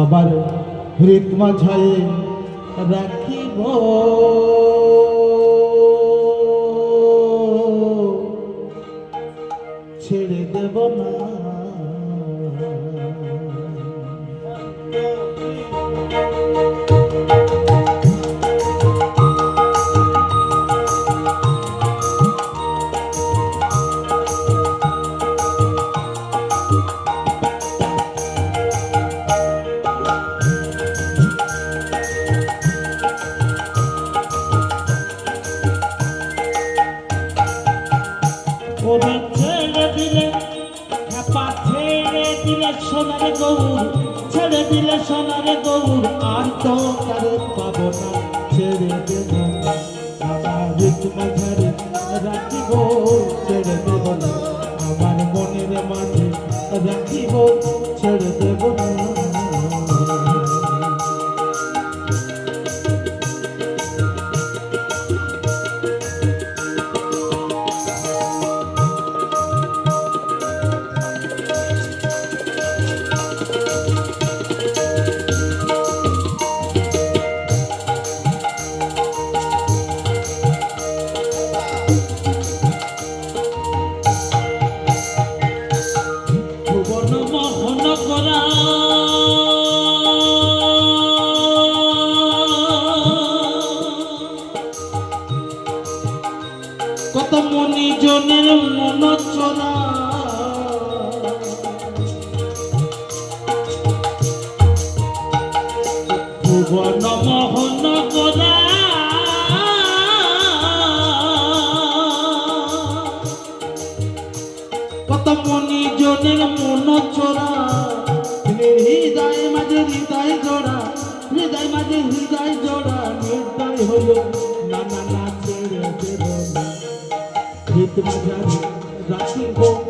আবার হৃদ মাঝায় রাখিব। ছেড়ে ওরে ছেড়ে দিলে খেপা ছেড়ে দিলে সোনার গৌর, ছেড়ে দিলে সোনার গৌর, আর তো তারে পাবো না, ছেড়ে দেব। মনি জনের মন চোরা ভুবন মোহন করা কত মনি জনের মন চোরা হৃদয় মাঝে হৃদয় জোড়া, হৃদয় মাঝে হৃদয় জোড়া, নির্দয় হইল হৃদ মাঝারে রাখিব ছেড়ে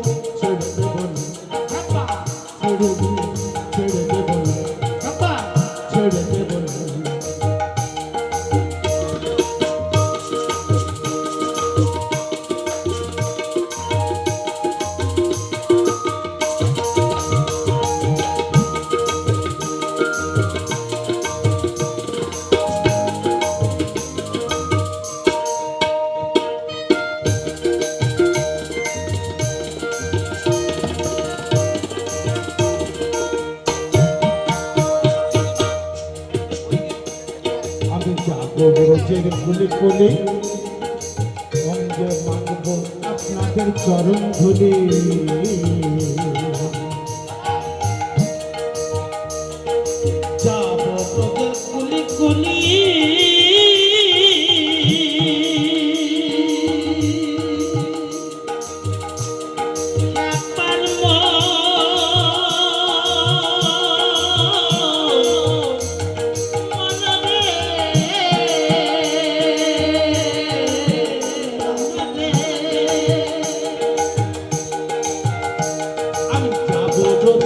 রোজের ফুলে ফুলে অঙ্গে মানব আপনাদের চরণ ধুলি।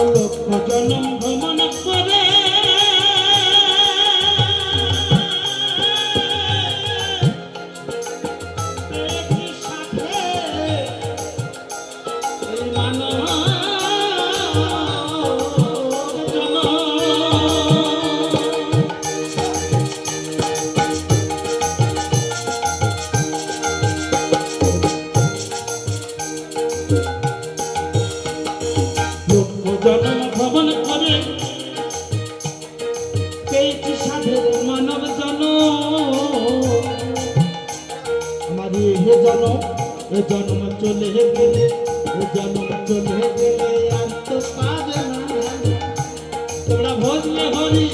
কত লোক জনম ভ্রমণ করে মানব চলে গেলে যেমন চলে গেলে আর তো পারে না। তোমরা ভোজলে হরি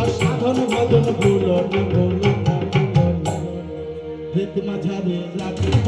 না সাধন ভজন ভুল না ভুল না ভুল না ভেদ মাঝারে রাখিব।